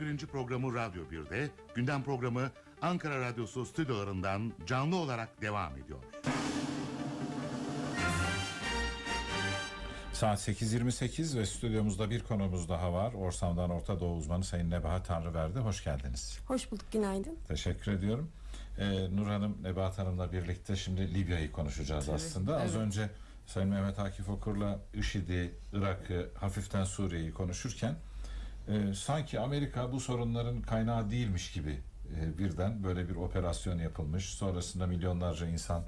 Birinci programı Radyo 1'de, gündem programı Ankara Radyosu stüdyolarından canlı olarak devam ediyor. Saat 8.28 ve stüdyomuzda bir konumuz daha var. Orsam'dan Orta Doğu uzmanı Sayın Nebahat Tanrıverdi. Hoş geldiniz. Hoş bulduk, günaydın. Teşekkür ediyorum. Ee, Nur Hanım, Nebahat Hanım'la birlikte şimdi Libya'yı konuşacağız aslında. Az önce Sayın Mehmet Akif Okur'la IŞİD'i, Irak'ı, hafiften Suriye'yi konuşurken e, sanki Amerika bu sorunların kaynağı değilmiş gibi e, birden böyle bir operasyon yapılmış. Sonrasında milyonlarca insan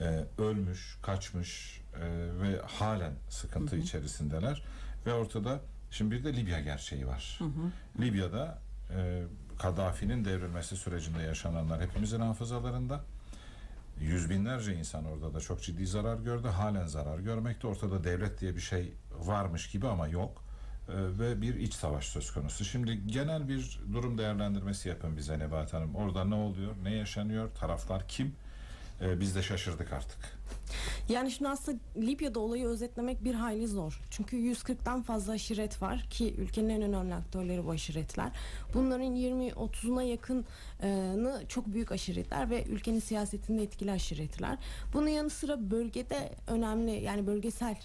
e, ölmüş, kaçmış e, ve halen sıkıntı içerisindeler. Ve ortada şimdi bir de Libya gerçeği var. Libya'da e, Kaddafi'nin devrilmesi sürecinde yaşananlar hepimizin hafızalarında. Yüz binlerce insan orada da çok ciddi zarar gördü. Halen zarar görmekte. Ortada devlet diye bir şey varmış gibi ama yok. E, ve bir iç savaş söz konusu. Şimdi genel bir durum değerlendirmesi yapın bize Nebahat Hanım. Orada ne oluyor, ne yaşanıyor, taraflar kim? E, biz de şaşırdık artık. Yani şimdi aslında Libya'da olayı özetlemek bir hayli zor. Çünkü 140'tan fazla aşiret var ki ülkenin en önemli aktörleri bu aşiretler. Bunların 20-30'una yakını çok büyük aşiretler ve ülkenin siyasetinde etkili aşiretler. Bunun yanı sıra bölgede önemli yani bölgesel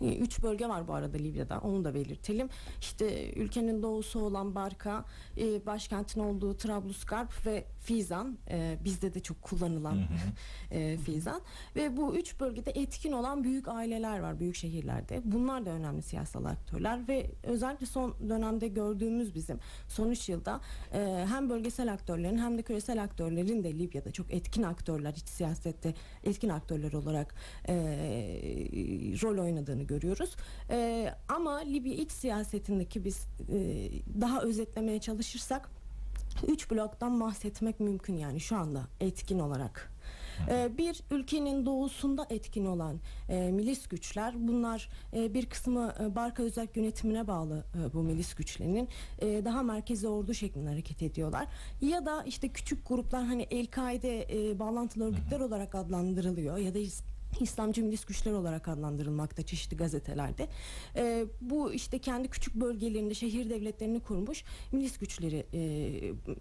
Üç bölge var bu arada Libya'da onu da belirtelim. İşte ülkenin doğusu olan Barka, e, başkentin olduğu Trablusgarp ve Fizan. E, bizde de çok kullanılan e, Fizan. Ve bu üç bölgede etkin olan büyük aileler var büyük şehirlerde. Bunlar da önemli siyasal aktörler ve özellikle son dönemde gördüğümüz bizim son üç yılda e, hem bölgesel aktörlerin hem de küresel aktörlerin de Libya'da çok etkin aktörler iç siyasette etkin aktörler olarak e, rol oynadığını görüyoruz. Ee, ama Libya iç siyasetindeki biz e, daha özetlemeye çalışırsak üç bloktan bahsetmek mümkün yani şu anda etkin olarak. Ee, bir ülkenin doğusunda etkin olan e, milis güçler bunlar e, bir kısmı e, Barka özel yönetimine bağlı e, bu milis güçlerinin e, daha merkezi ordu şeklinde hareket ediyorlar. Ya da işte küçük gruplar hani El-Kaide e, bağlantılı örgütler olarak adlandırılıyor ya da İslamcı milis güçler olarak adlandırılmakta çeşitli gazetelerde. Ee, bu işte kendi küçük bölgelerinde şehir devletlerini kurmuş milis güçleri e,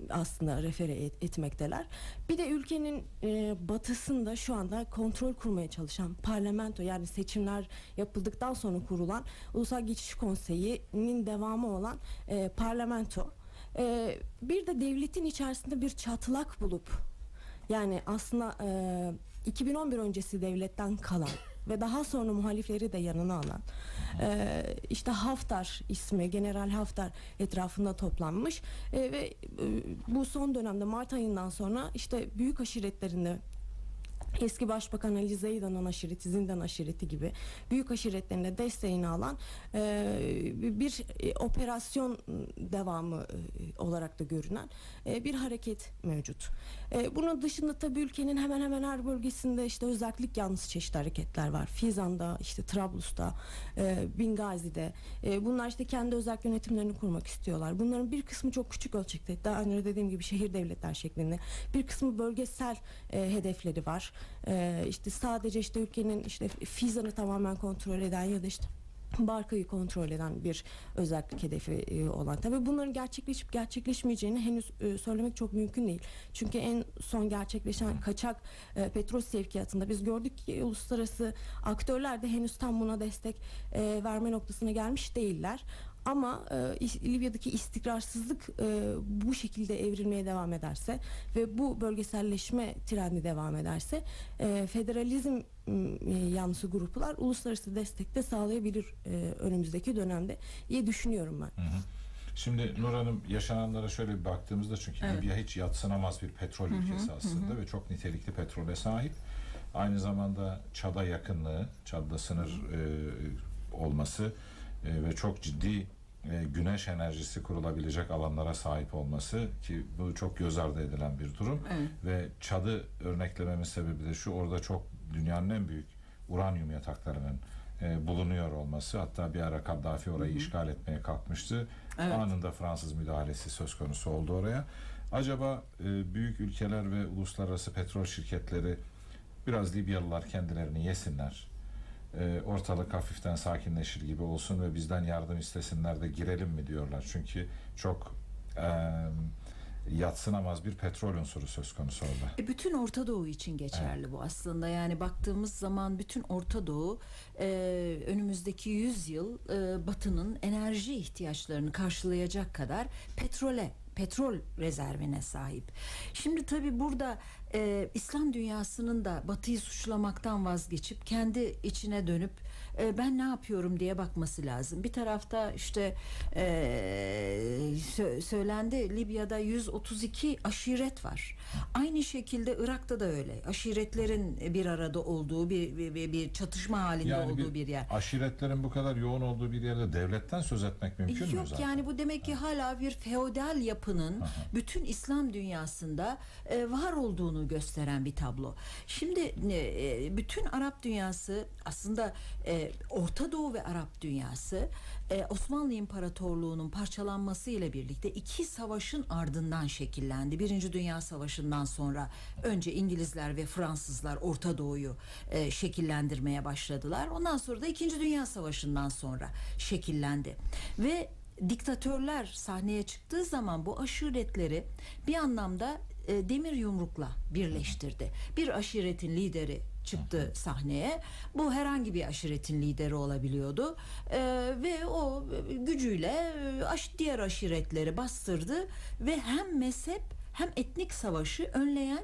aslında refere et, etmekteler. Bir de ülkenin e, batısında şu anda kontrol kurmaya çalışan parlamento yani seçimler yapıldıktan sonra kurulan Ulusal Geçiş Konseyi'nin devamı olan e, parlamento. E, bir de devletin içerisinde bir çatlak bulup yani aslında e, 2011 öncesi devletten kalan ve daha sonra muhalifleri de yanına alan e, işte Haftar ismi General Haftar etrafında toplanmış e, ve e, bu son dönemde Mart ayından sonra işte büyük aşiretlerinde Eski Başbakan Ali Zeydan'ın aşireti, Zindan aşireti gibi büyük aşiretlerinde desteğini alan e, bir e, operasyon devamı e, olarak da görünen e, bir hareket mevcut. E, bunun dışında tabii ülkenin hemen hemen her bölgesinde işte özellik yanlısı çeşitli hareketler var. Fizan'da, işte Trablus'ta, e, Bingazi'de. E, bunlar işte kendi özel yönetimlerini kurmak istiyorlar. Bunların bir kısmı çok küçük ölçekte. Daha önce dediğim gibi şehir devletler şeklinde. Bir kısmı bölgesel e, hedefleri var. E, işte sadece işte ülkenin işte Fizan'ı tamamen kontrol eden ya da işte Barka'yı kontrol eden bir özellik hedefi e, olan. Tabii bunların gerçekleşip gerçekleşmeyeceğini henüz e, söylemek çok mümkün değil. Çünkü en son gerçekleşen kaçak e, petrol sevkiyatında biz gördük ki uluslararası aktörler de henüz tam buna destek e, verme noktasına gelmiş değiller. Ama e, Libya'daki istikrarsızlık e, bu şekilde evrilmeye devam ederse ve bu bölgeselleşme trendi devam ederse e, federalizm e, yanlısı gruplar uluslararası destek de sağlayabilir e, önümüzdeki dönemde diye düşünüyorum ben. Hı hı. Şimdi Nur Hanım yaşananlara şöyle bir baktığımızda çünkü Evet. Libya hiç yatsınamaz bir petrol ülkesi aslında ve çok nitelikli petrole sahip. Aynı zamanda Çad'a yakınlığı, Çad'da sınır e, olması e, ve çok ciddi e, güneş enerjisi kurulabilecek alanlara sahip olması ki bu çok göz ardı edilen bir durum Evet. ve Çad'ı örneklememin sebebi de şu orada çok dünyanın en büyük uranyum yataklarının e, bulunuyor olması hatta bir ara Kaddafi orayı işgal etmeye kalkmıştı. Evet. Anında Fransız müdahalesi söz konusu oldu oraya. Acaba e, büyük ülkeler ve uluslararası petrol şirketleri biraz Libyalılar kendilerini yesinler. E, ortalık hafiften sakinleşir gibi olsun ve bizden yardım istesinler de girelim mi diyorlar. Çünkü çok e, yatsınamaz bir petrol unsuru söz konusu orada. E, bütün Orta Doğu için geçerli bu aslında. Yani baktığımız zaman bütün Orta Doğu e, önümüzdeki 100 yıl e, Batı'nın enerji ihtiyaçlarını karşılayacak kadar petrole petrol rezervine sahip. Şimdi tabii burada e, İslam dünyasının da Batı'yı suçlamaktan vazgeçip kendi içine dönüp e, ben ne yapıyorum diye bakması lazım. Bir tarafta işte e, sö- söylendi Libya'da 132 aşiret var. Aynı şekilde Irak'ta da öyle. Aşiretlerin bir arada olduğu bir bir, bir, bir çatışma halinde olduğu bir, yer. aşiretlerin bu kadar yoğun olduğu bir yerde devletten söz etmek mümkün mü Yok zaten? yani bu demek ki hala bir feodal yapının bütün İslam dünyasında e, var olduğunu gösteren bir tablo. Şimdi e, bütün Arap dünyası aslında e, Orta Doğu ve Arap dünyası e, Osmanlı İmparatorluğu'nun parçalanması ile birlikte iki savaşın ardından şekillendi. Birinci Dünya Savaşı'ndan sonra önce İngilizler ve Fransızlar Orta Doğu'yu e, şekillendirmeye başladılar. Ondan sonra da İkinci Dünya Savaşı'ndan sonra şekillendi. Ve diktatörler sahneye çıktığı zaman bu aşiretleri bir anlamda e, demir yumrukla birleştirdi. Bir aşiretin lideri çıktı sahneye. Bu herhangi bir aşiretin lideri olabiliyordu. E, ve o e, gücüyle e, aş- diğer aşiretleri bastırdı ve hem mezhep hem etnik savaşı önleyen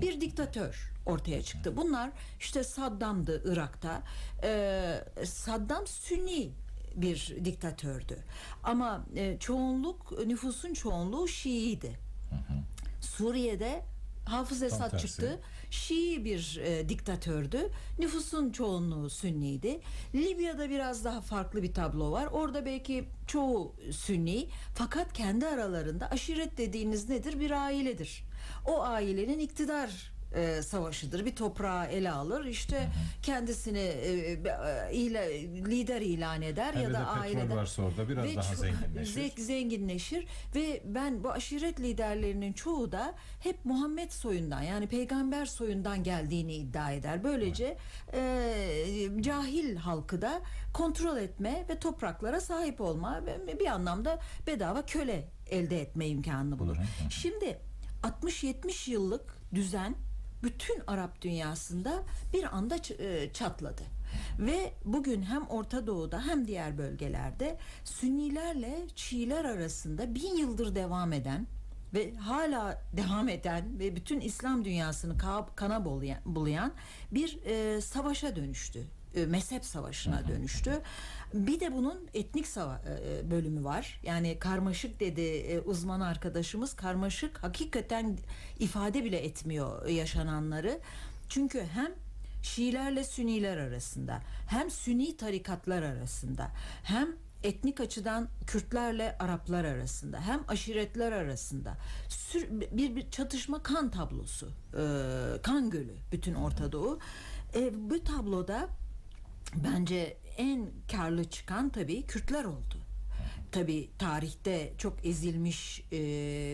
bir diktatör ortaya çıktı. Bunlar işte Saddam'dı Irak'ta. Ee, Saddam Sünni bir diktatördü. Ama e, çoğunluk nüfusun çoğunluğu Şiiydi. Suriye'de Hafız Esad çıktı. Şii bir e, diktatördü. Nüfusun çoğunluğu Sünniydi. Libya'da biraz daha farklı bir tablo var. Orada belki çoğu Sünni fakat kendi aralarında aşiret dediğiniz nedir? Bir ailedir. O ailenin iktidar e, savaşıdır. Bir toprağı ele alır. işte kendisini e, e, ile, lider ilan eder Hem ya de da petrol ailede varsa orada biraz ve daha zenginleşir. zek- zenginleşir ve ben bu aşiret liderlerinin çoğu da hep Muhammed soyundan yani peygamber soyundan geldiğini iddia eder. Böylece e, cahil halkı da kontrol etme ve topraklara sahip olma ve bir anlamda bedava köle elde etme imkanını bulur. Şimdi 60-70 yıllık düzen bütün Arap dünyasında bir anda e, çatladı. Ve bugün hem Orta Doğu'da hem diğer bölgelerde Sünnilerle Şiiler arasında bin yıldır devam eden ve hala devam eden ve bütün İslam dünyasını ka- kana bulayan bir e, savaşa dönüştü. E, mezhep savaşına dönüştü. Bir de bunun etnik sava- e, bölümü var. Yani karmaşık dedi e, uzman arkadaşımız. Karmaşık hakikaten ifade bile etmiyor yaşananları. Çünkü hem Şiilerle Sünniler arasında, hem Sünni tarikatlar arasında, hem etnik açıdan Kürtlerle Araplar arasında, hem aşiretler arasında sür- bir, bir çatışma kan tablosu, e, kan gölü bütün Orta Doğu. E, bu tabloda bence en karlı çıkan tabii Kürtler oldu. Tabii tarihte çok ezilmiş e,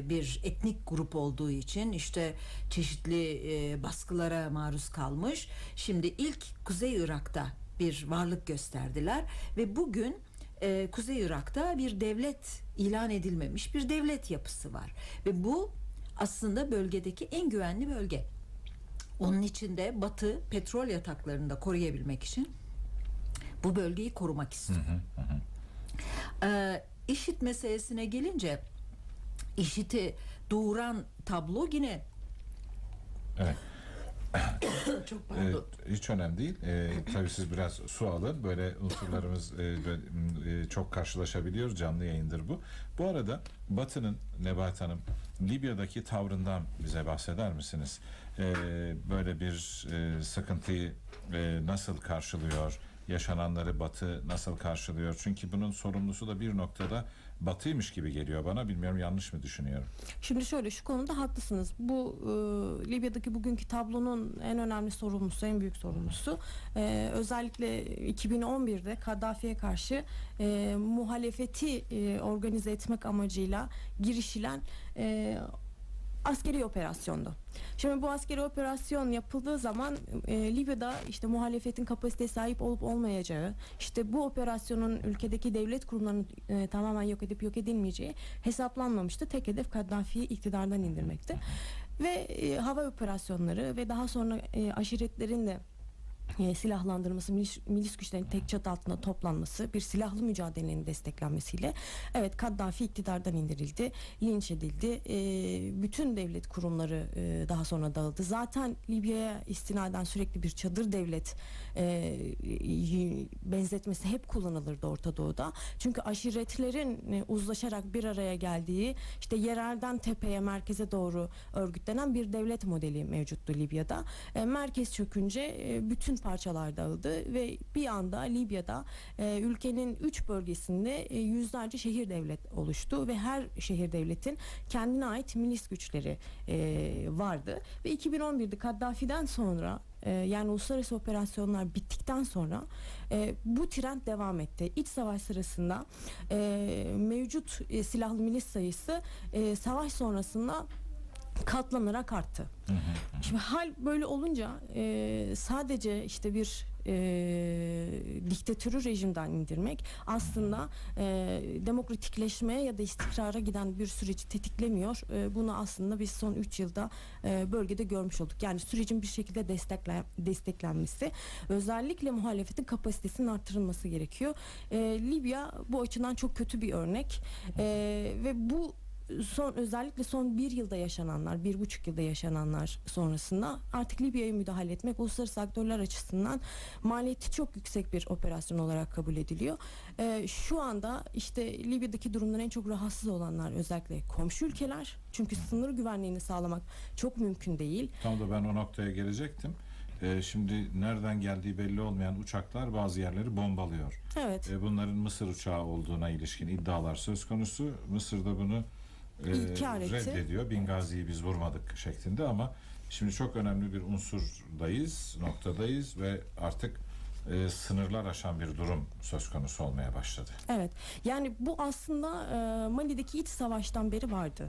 bir etnik grup olduğu için işte çeşitli e, baskılara maruz kalmış. Şimdi ilk Kuzey Irak'ta bir varlık gösterdiler ve bugün e, Kuzey Irak'ta bir devlet ilan edilmemiş bir devlet yapısı var ve bu aslında bölgedeki en güvenli bölge. Onun içinde Batı petrol yataklarını da koruyabilmek için bu bölgeyi korumak istiyor. Ee, IŞİD meselesine gelince IŞİD'i doğuran tablo yine Evet. çok Ee, pardon. hiç önemli değil. Ee, tabii siz biraz su alın. Böyle unsurlarımız e, e, çok karşılaşabiliyor. Canlı yayındır bu. Bu arada Batı'nın Nebahat Hanım Libya'daki tavrından bize bahseder misiniz? Ee, böyle bir e, sıkıntıyı e, nasıl karşılıyor? Yaşananları Batı nasıl karşılıyor? Çünkü bunun sorumlusu da bir noktada Batı'ymış gibi geliyor bana. Bilmiyorum yanlış mı düşünüyorum? Şimdi şöyle şu konuda haklısınız. Bu e, Libya'daki bugünkü tablonun en önemli sorumlusu, en büyük sorumlusu e, özellikle 2011'de Kaddafi'ye karşı e, muhalefeti e, organize etmek amacıyla girişilen e, askeri operasyondu. Şimdi bu askeri operasyon yapıldığı zaman e, Libya'da işte muhalefetin kapasiteye sahip olup olmayacağı, işte bu operasyonun ülkedeki devlet kurumlarını e, tamamen yok edip yok edilmeyeceği hesaplanmamıştı. Tek hedef Kaddafi'yi iktidardan indirmekti. Ve e, hava operasyonları ve daha sonra e, aşiretlerin de e, silahlandırması, milis, milis güçlerin tek çatı altında toplanması, bir silahlı mücadelenin desteklenmesiyle evet Kaddafi iktidardan indirildi, linç edildi. E, bütün devlet kurumları e, daha sonra dağıldı. Zaten Libya'ya istinaden sürekli bir çadır devlet e, benzetmesi hep kullanılırdı Orta Doğu'da. Çünkü aşiretlerin e, uzlaşarak bir araya geldiği işte yerelden tepeye merkeze doğru örgütlenen bir devlet modeli mevcuttu Libya'da. E, merkez çökünce e, bütün parçalar dağıldı ve bir anda Libya'da e, ülkenin üç bölgesinde e, yüzlerce şehir devlet oluştu ve her şehir devletin kendine ait milis güçleri e, vardı ve 2011'de Kaddafi'den sonra e, yani uluslararası operasyonlar bittikten sonra e, bu trend devam etti. İç savaş sırasında e, mevcut e, silahlı milis sayısı e, savaş sonrasında katlanarak arttı. Şimdi hal böyle olunca e, sadece işte bir e, diktatörü rejimden indirmek aslında e, demokratikleşmeye ya da istikrara giden bir süreci tetiklemiyor. E, bunu aslında biz son 3 yılda e, bölgede görmüş olduk. Yani sürecin bir şekilde desteklen, desteklenmesi özellikle muhalefetin kapasitesinin artırılması gerekiyor. E, Libya bu açıdan çok kötü bir örnek E, ve bu son özellikle son bir yılda yaşananlar, bir buçuk yılda yaşananlar sonrasında artık Libya'ya müdahale etmek uluslararası aktörler açısından maliyeti çok yüksek bir operasyon olarak kabul ediliyor. Ee, şu anda işte Libya'daki durumdan en çok rahatsız olanlar özellikle komşu ülkeler. Çünkü sınır güvenliğini sağlamak çok mümkün değil. Tam da ben o noktaya gelecektim. Ee, şimdi nereden geldiği belli olmayan uçaklar bazı yerleri bombalıyor. Evet. Ee, bunların Mısır uçağı olduğuna ilişkin iddialar söz konusu. Mısır da bunu e, İnkar etti. reddediyor. Bingazi'yi biz vurmadık şeklinde ama şimdi çok önemli bir unsurdayız, noktadayız ve artık e, sınırlar aşan bir durum söz konusu olmaya başladı. Evet. Yani bu aslında e, Mali'deki iç savaştan beri vardı.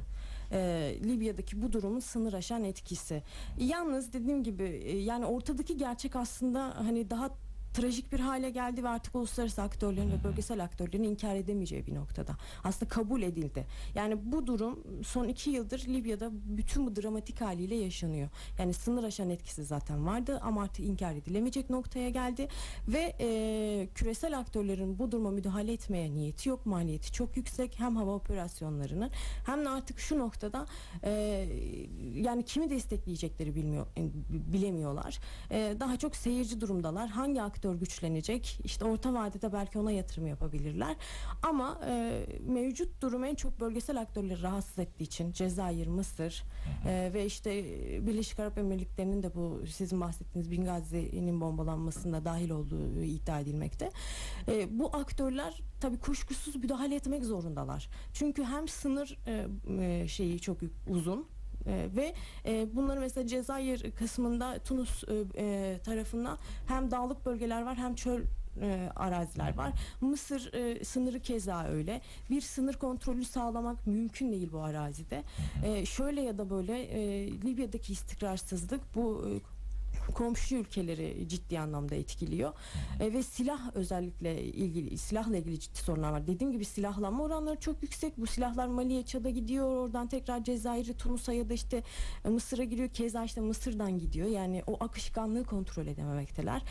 E, Libya'daki bu durumun sınır aşan etkisi. Yalnız dediğim gibi e, yani ortadaki gerçek aslında hani daha trajik bir hale geldi ve artık uluslararası aktörlerin ve bölgesel aktörlerin inkar edemeyeceği bir noktada. Aslında kabul edildi. Yani bu durum son iki yıldır Libya'da bütün bu dramatik haliyle yaşanıyor. Yani sınır aşan etkisi zaten vardı ama artık inkar edilemeyecek noktaya geldi ve e, küresel aktörlerin bu duruma müdahale etmeye niyeti yok. Maliyeti çok yüksek hem hava operasyonlarının hem de artık şu noktada e, yani kimi destekleyecekleri bilmiyor e, bilemiyorlar. E, daha çok seyirci durumdalar. Hangi aktör güçlenecek? İşte orta vadede belki ona yatırım yapabilirler. Ama e, mevcut durum en çok bölgesel aktörleri rahatsız ettiği için Cezayir, Mısır e, ve işte Birleşik Arap Emirlikleri'nin de bu sizin bahsettiğiniz Bingazi'nin bombalanmasında dahil olduğu iddia edilmekte. E, bu aktörler tabii kuşkusuz müdahale etmek zorundalar. Çünkü hem sınır e, e, şeyi çok uzun e, ve e, bunları mesela Cezayir kısmında Tunus e, e, tarafında hem dağlık bölgeler var hem çöl e, araziler var. Mısır e, sınırı keza öyle. Bir sınır kontrolü sağlamak mümkün değil bu arazide. E, şöyle ya da böyle e, Libya'daki istikrarsızlık bu e, komşu ülkeleri ciddi anlamda etkiliyor. E, ve silah özellikle ilgili silahla ilgili ciddi sorunlar var. Dediğim gibi silahlanma oranları çok yüksek. Bu silahlar Mali'ye, Çad'a gidiyor. Oradan tekrar Cezayir'e, Tunus'a ya da işte e, Mısır'a giriyor. Keza işte Mısır'dan gidiyor. Yani o akışkanlığı kontrol edememekteler.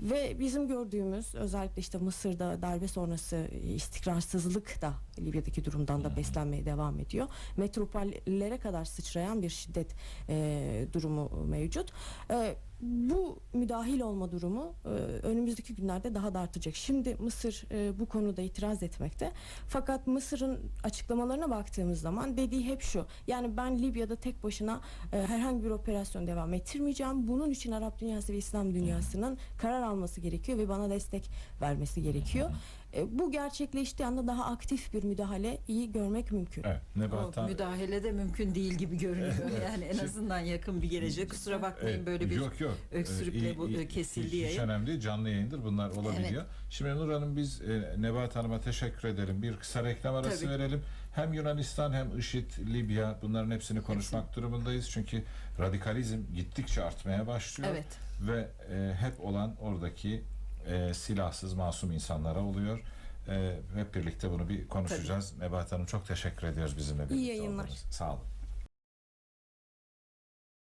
Ve bizim gördüğümüz özellikle işte Mısır'da darbe sonrası istikrarsızlık da Libya'daki durumdan da beslenmeye devam ediyor. Metropollere kadar sıçrayan bir şiddet e, durumu mevcut. E, bu müdahil olma durumu e, önümüzdeki günlerde daha da artacak. Şimdi Mısır e, bu konuda itiraz etmekte. Fakat Mısır'ın açıklamalarına baktığımız zaman dediği hep şu. Yani ben Libya'da tek başına e, herhangi bir operasyon devam ettirmeyeceğim. Bunun için Arap dünyası ve İslam dünyasının karar alması gerekiyor ve bana destek vermesi gerekiyor. E, bu gerçekleştiği anda daha aktif bir müdahale iyi görmek mümkün. Evet, Nebahat O müdahale de mümkün değil gibi görünüyor. Yani en azından yakın bir gelecek. Kusura bakmayın Evet, böyle bir yok, yok. öksürükle Ee, bu iyi- kesildi hiç, yayın. Hiç önemli değil. Canlı yayındır. Bunlar olabiliyor. Şimdi Nur Hanım biz e, Nebahat Hanım'a teşekkür edelim. Bir kısa reklam arası Tabii. verelim. Hem Yunanistan hem IŞİD, Libya bunların hepsini konuşmak durumundayız. Çünkü radikalizm gittikçe artmaya başlıyor. Evet. Ve e, hep olan oradaki e, silahsız masum insanlara oluyor. E, hep birlikte bunu bir konuşacağız. Nebahat Hanım çok teşekkür ediyoruz bizimle birlikte İyi yayınlar. olduğunuz. Sağ olun.